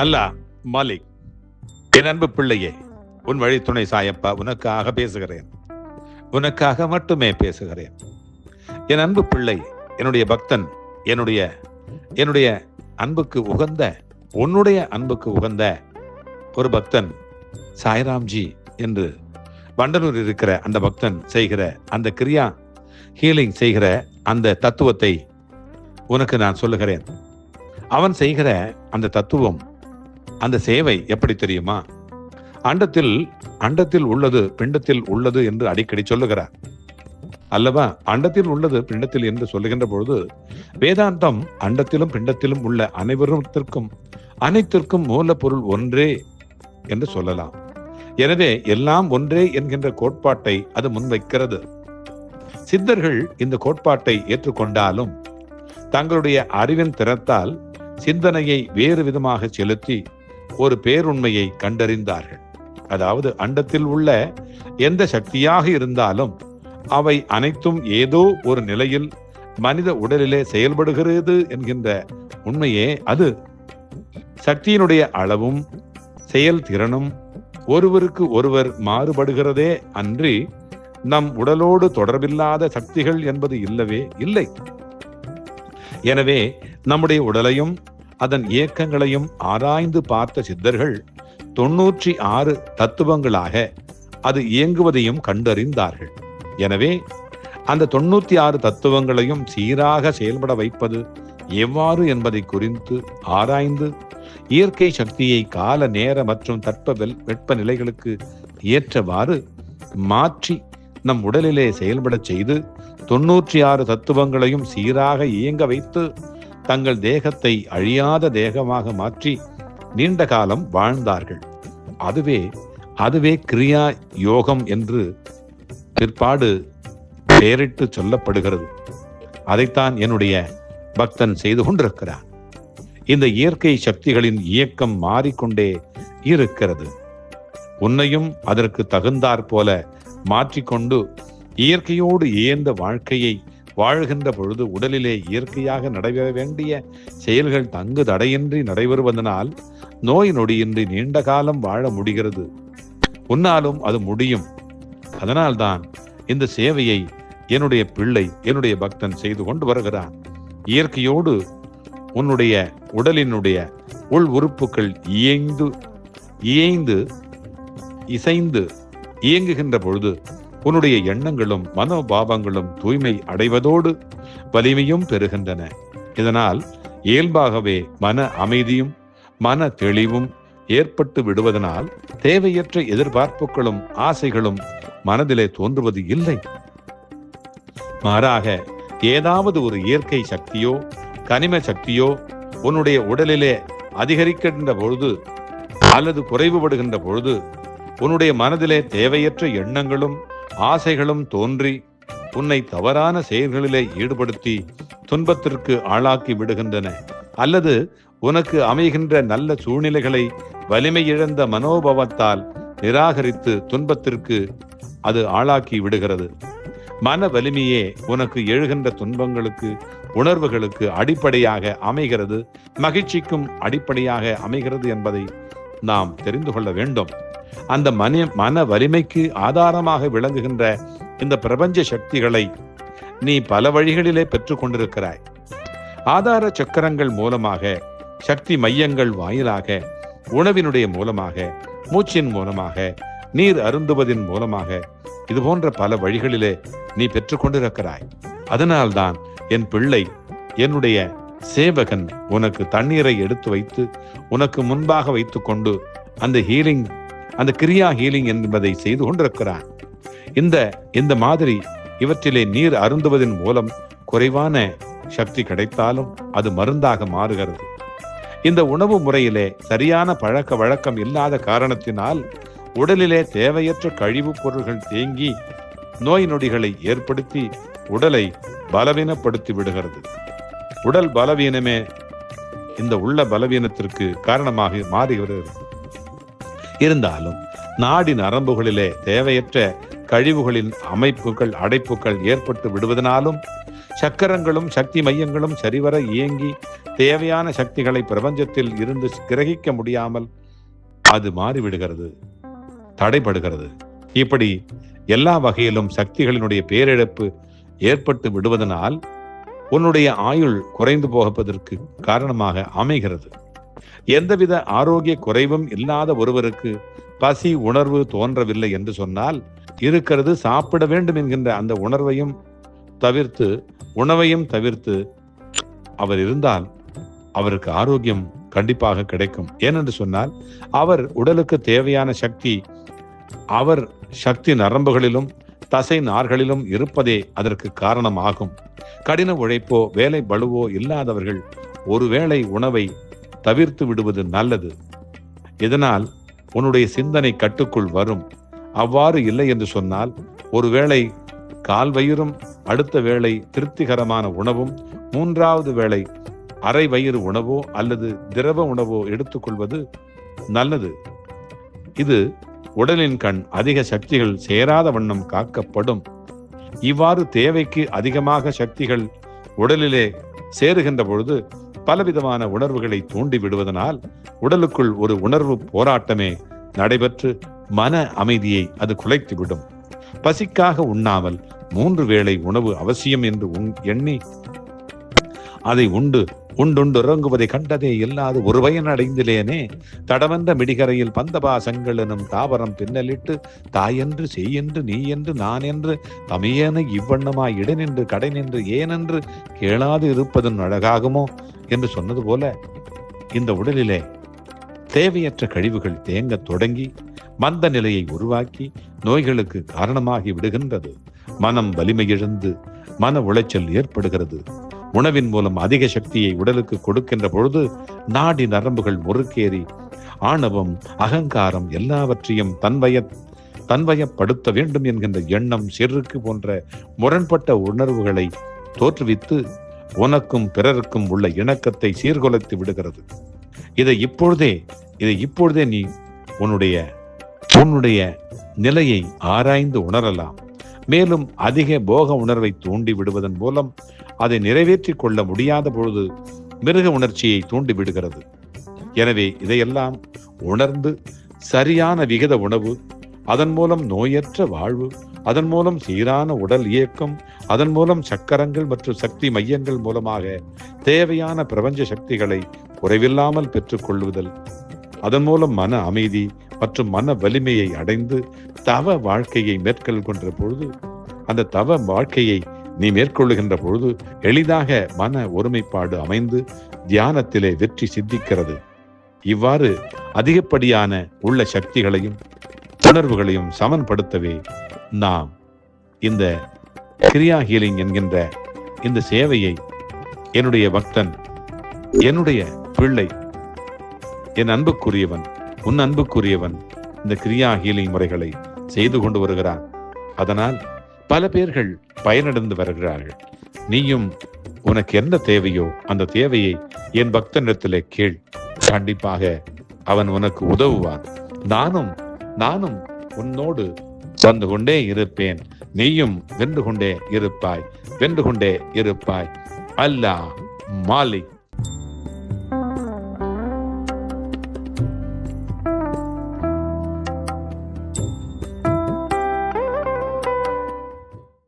அல்லாஹ் மாலிக் என் அன்பு பிள்ளையே உன் வழித்துணை சாயப்பா உனக்காக பேசுகிறேன். உனக்காக மட்டுமே பேசுகிறேன். என் அன்பு பிள்ளை என்னுடைய பக்தன் என்னுடைய என்னுடைய அன்புக்கு உகந்த உன்னுடைய அன்புக்கு உகந்த ஒரு பக்தன் சாய்ராம்ஜி என்று வண்டலூர் இருக்கிற அந்த பக்தன் செய்கிற அந்த கிரியா ஹீலிங் செய்கிற அந்த தத்துவத்தை உனக்கு நான் சொல்லுகிறேன். அவன் செய்கிற அந்த தத்துவம் அந்த சேவை எப்படி தெரியுமா? அண்டத்தில் அண்டத்தில் உள்ளது பிண்டத்தில் உள்ளது என்று அடிக்கடி சொல்லுகிறார். அல்லவா? அண்டத்தில் உள்ளது பிண்டத்தில் என்று சொல்லுகின்ற பொழுது வேதாந்தம் அண்டத்திலும் பிண்டத்திலும் உள்ள அனைவருத்திற்கும் அனைத்திற்கும் மூலப்பொருள் ஒன்றே என்று சொல்லலாம். எனவே எல்லாம் ஒன்றே என்கின்ற கோட்பாட்டை அது முன்வைக்கிறது. சித்தர்கள் இந்த கோட்பாட்டை ஏற்றுக்கொண்டாலும் தங்களுடைய அறிவின் திறத்தால் சிந்தனையை வேறு விதமாக செலுத்தி ஒரு பேருண்மையை கண்டறிந்தார்கள். அதாவது அண்டத்தில் உள்ள எந்த சக்தியாக இருந்தாலும் அவை அனைத்தும் ஏதோ ஒரு நிலையில் மனித உடலிலே செயல்படுகிறது என்கின்ற உண்மையே அது. சக்தியினுடைய அளவும் செயல்திறனும் ஒருவருக்கு ஒருவர் மாறுபடுகிறதே அன்றி நம் உடலோடு தொடர்பில்லாத சக்திகள் என்பது இல்லவே இல்லை. எனவே நம்முடைய உடலையும் அதன் இயக்கங்களையும் ஆராய்ந்து பார்த்த சித்தர்கள் தொன்னூற்றி ஆறு தத்துவங்களாக அது இயங்குவதையும் கண்டறிந்தார்கள். எனவே அந்த தொண்ணூத்தி ஆறு தத்துவங்களையும் சீராக செயல்பட வைப்பது எவ்வாறு என்பதை குறித்து ஆராய்ந்து இயற்கை சக்தியை கால நேர மற்றும் தட்ப வெல் வெப்பநிலைகளுக்கு ஏற்றவாறு மாற்றி நம் உடலிலே செயல்படச் செய்து தொன்னூற்றி ஆறு தத்துவங்களையும் சீராக இயங்க வைத்து தங்கள் தேகத்தை அழியாத தேகமாக மாற்றி நீண்ட காலம் வாழ்ந்தார்கள். அதுவே அதுவே கிரியா யோகம் என்று பிற்பாடு பெயரிட்டு சொல்லப்படுகிறது. அதைத்தான் என்னுடைய பக்தன் செய்து கொண்டிருக்கிறான் இந்த இயற்கை சக்திகளின் இயக்கம் மாறிக்கொண்டே இருக்கிறது. உன்னையும் அதற்கு தகுந்தாற் போல மாற்றிக்கொண்டு இயற்கையோடு இயந்த வாழ்க்கையை வாழ்கின்ற பொழுது உடலிலே இயற்கையாக நடைபெற வேண்டிய செயல்கள் தங்கு தடையின்றி நடைபெறுவதனால் நோய் நொடியின்றி நீண்ட காலம் வாழ முடிகிறது. உன்னாலும் அது முடியும். அதனால்தான் இந்த சேவையை என்னுடைய பிள்ளை என்னுடைய பக்தன் செய்து கொண்டு வருகிறான். இயற்கையோடு உன்னுடைய உடலினுடைய உள் உறுப்புகள் இயைந்து இயைந்து இசைந்து இயங்குகின்ற பொழுது உன்னுடைய எண்ணங்களும் மனோபாவங்களும் தூய்மை அடைவதோடு வலிமையும் பெறுகின்றன. இதனால் இயல்பாகவே மன அமைதியும் மன தெளிவும் ஏற்பட்டு விடுவதனால் தேவையற்ற எதிர்பார்ப்புகளும் ஆசைகளும் மனதிலே தோன்றுவது இல்லை. மாறாக ஏதாவது ஒரு இயற்கை சக்தியோ கனிம சக்தியோ உன்னுடைய உடலிலே அதிகரிக்கின்ற பொழுது அல்லது குறைவுபடுகின்ற பொழுது உன்னுடைய மனதிலே தேவையற்ற எண்ணங்களும் ஆசைகளும் தோன்றி உன்னை தவறான செயல்களிலே ஈடுபடுத்தி துன்பத்திற்கு ஆளாக்கி விடுகின்றன. அல்லது உனக்கு அமைகின்ற நல்ல சூழ்நிலைகளை வலிமை இழந்த மனோபவத்தால் நிராகரித்து துன்பத்திற்கு அது ஆளாக்கி விடுகிறது. மன வலிமையே உனக்கு எழுகின்ற துன்பங்களுக்கு உணர்வுகளுக்கு அடிப்படையாக அமைகிறது. மகிழ்ச்சிக்கும் அடிப்படையாக அமைகிறது என்பதை நாம் தெரிந்து கொள்ள வேண்டும். அந்த மன மன வலிமைக்கு ஆதாரமாக விளங்குகின்ற இந்த பிரபஞ்ச சக்திகளை நீ பல வழிகளிலே பெற்றுக்கொண்டிருக்கிறாய் ஆதார சக்கரங்கள் மூலமாக சக்தி மையங்கள் வாயிலாக உணவினுடைய மூலமாக மூச்சின் மூலமாக நீர் அருந்துவதின் மூலமாக இது போன்ற பல வழிகளிலே நீ பெற்றுக்கொண்டிருக்கிறாய் அதனால்தான் என் பிள்ளை என்னுடைய சேவகன் உனக்கு தண்ணீரை எடுத்து வைத்து உனக்கு முன்பாக வைத்துக்கொண்டு அந்த ஹீலிங் அந்த கிரியா ஹீலிங் என்பதை செய்து கொண்டிருக்கிறான். இந்த இந்த மாதிரி இவற்றிலே நீர் அருந்துவதன் மூலம் குறைவான சக்தி கிடைத்தாலும் அது மருந்தாக மாறுகிறது. இந்த உணவு முறையிலே சரியான பழக்க வழக்கம் இல்லாத காரணத்தினால் உடலிலே தேவையற்ற கழிவுப் பொருள்கள் தேங்கி நோய் நொடிகளை ஏற்படுத்தி உடலை பலவீனப்படுத்தி விடுகிறது. உடல் பலவீனமே இந்த உள்ள பலவீனத்திற்கு காரணமாக மாறுகிறது இருந்தாலும் நாடி நரம்புகளிலே தேவையற்ற கழிவுகளின் அமைப்புகள் அடைப்புகள் ஏற்பட்டு விடுவதனாலும் சக்கரங்களும் சக்தி மையங்களும் சரிவர இயங்கி தேவையான சக்திகளை பிரபஞ்சத்தில் இருந்து கிரகிக்க முடியாமல் அது மாறிவிடுகிறது தடைபடுகிறது. இப்படி எல்லா வகையிலும் சக்திகளினுடைய பேரிழப்பு ஏற்பட்டு விடுவதனால் உன்னுடைய ஆயுள் குறைந்து போகப்பதற்கு காரணமாக அமைகிறது. எந்தவித ஆரோக்கிய குறைவும் இல்லாத ஒருவருக்கு பசி உணர்வு தோன்றவில்லை என்று சொன்னால் இருக்கிறது சாப்பிட வேண்டும் என்கின்ற அந்த உணர்வையும் தவிர்த்து உணவையும் தவிர்த்து அவர் இருந்தால் அவருக்கு ஆரோக்கியம் கண்டிப்பாக கிடைக்கும். ஏனென்று சொன்னால் அவர் உடலுக்கு தேவையான சக்தி அவர் சக்தி நரம்புகளிலும் தசை நார்களிலும் இருப்பதே அதற்கு காரணமாகும். கடின உழைப்போ வேலை பளுவோ இல்லாதவர்கள் ஒருவேளை உணவை தவிர்த்து விடுவது நல்லது. இதனால் உன்னுடைய சிந்தனை கட்டுக்குள் வரும். அவ்வாறு இல்லை என்று சொன்னால் ஒருவேளை கால் வயிறும் அடுத்த வேளை திருப்திகரமான உணவும் மூன்றாவது வேளை அரை வயிறு உணவோ அல்லது திரவ உணவோ எடுத்துக்கொள்வது நல்லது. இது உடலின் கண் அதிக சக்திகள் சேராத வண்ணம் காக்கப்படும். இவ்வாறு தேவைக்கு அதிகமாக சக்திகள் உடலிலே சேருகின்ற பொழுது பலவிதமான உணர்வுகளை தூண்டி விடுவதனால் உடலுக்குள் ஒரு உணர்வு போராட்டமே நடைபெற்று மன அமைதியை அது குலைத்துவிடும். பசிக்காக உண்ணாமல் மூன்று வேளை உணவு அவசியம் என்று உண் எண்ணி அதை உண்டு. உண்டுண்டு இறங்குவதை கண்டதே இல்லாது ஒரு பயன் அடைந்திலேனே. தடவந்த மிடிகரையில் பந்தபாசங்கள் எனும் தாவரம் பின்னலிட்டு தாயென்று செய்யென்று நீ என்று நான் என்று தமையேன இவ்வண்ணமாய் இடனென்று கடைனென்று ஏனென்று கேளாது இருப்பதன் அழகாகுமோ? என்று சொன்னது போல இந்த உடலிலே தேவையற்ற கழிவுகள் தேங்கத் தொடங்கி மந்த நிலையை உருவாக்கி நோய்களுக்கு காரணமாகி விடுகின்றது. மனம் வலிமையிழந்து மன உளைச்சல் ஏற்படுகிறது. உணவின் மூலம் அதிக சக்தியை உடலுக்கு கொடுக்கின்ற பொழுது நாடி நரம்புகள் முறுக்கேறி ஆணவம் அகங்காரம் எல்லாவற்றையும் தன்வய தன்வயப்படுத்த வேண்டும் என்கின்ற எண்ணம் செருக்கு போன்ற முரண்பட்ட உணர்வுகளை தோற்றுவித்து உனக்கும் பிறருக்கும் உள்ள இணக்கத்தை சீர்குலைத்து விடுகிறது. இதை இப்பொழுதே இதை இப்பொழுதே நீ உன்னுடைய உன்னுடைய நிலையை ஆராய்ந்து உணரலாம். மேலும் அதிக போக உணர்வை தூண்டி விடுவதன் மூலம் அதை நிறைவேற்றிக் கொள்ள முடியாத பொழுது மிருக உணர்ச்சியை தூண்டி விடுகிறது. எனவே இதையெல்லாம் உணர்ந்து சரியான விகித உணவு அதன் மூலம் நோயற்ற வாழ்வு அதன் மூலம் சீரான உடல் இயக்கம் அதன் மூலம் சக்கரங்கள் மற்றும் சக்தி மையங்கள் மூலமாக தேவையான பிரபஞ்ச சக்திகளை குறைவில்லாமல் பெற்றுக்கொள்ளுதல் அதன் மூலம் மன அமைதி மற்றும் மன வலிமையை அடைந்து தவ வாழ்க்கையை மேற்கொள்கின்ற பொழுது அந்த தவ வாழ்க்கையை நீ மேற்கொள்ளுகின்ற பொழுது எளிதாக மன ஒருமைப்பாடு அமைந்து தியானத்திலே வெற்றி சித்திக்கிறது. இவ்வாறு அதிகப்படியான உள்ள சக்திகளையும் உணர்வுகளையும் சமன்படுத்தவே நாம் இந்த கிரியா ஹீலிங் என்கின்ற இந்த சேவையை என்னுடைய பக்தன் என்னுடைய பிள்ளை என் அன்புக்குரியவன் உன் அன்புக்குரியவன் இந்த கிரியா ஹீலிங் முறைகளை செய்து கொண்டு வருகிறான். அதனால் பல பேர்கள் பயனடைந்து வருகிறார்கள். நீயும் உனக்கு என்ன தேவையோ அந்த தேவையை என் பக்தனிடத்திலே கேள். கண்டிப்பாக அவன் உனக்கு உதவுவான். நானும் நானும் உன்னோடு வந்து கொண்டே இருப்பேன். நீயும் வென்று கொண்டே இருப்பாய் வென்று கொண்டே இருப்பாய். அல்லாஹ் மாலிக்.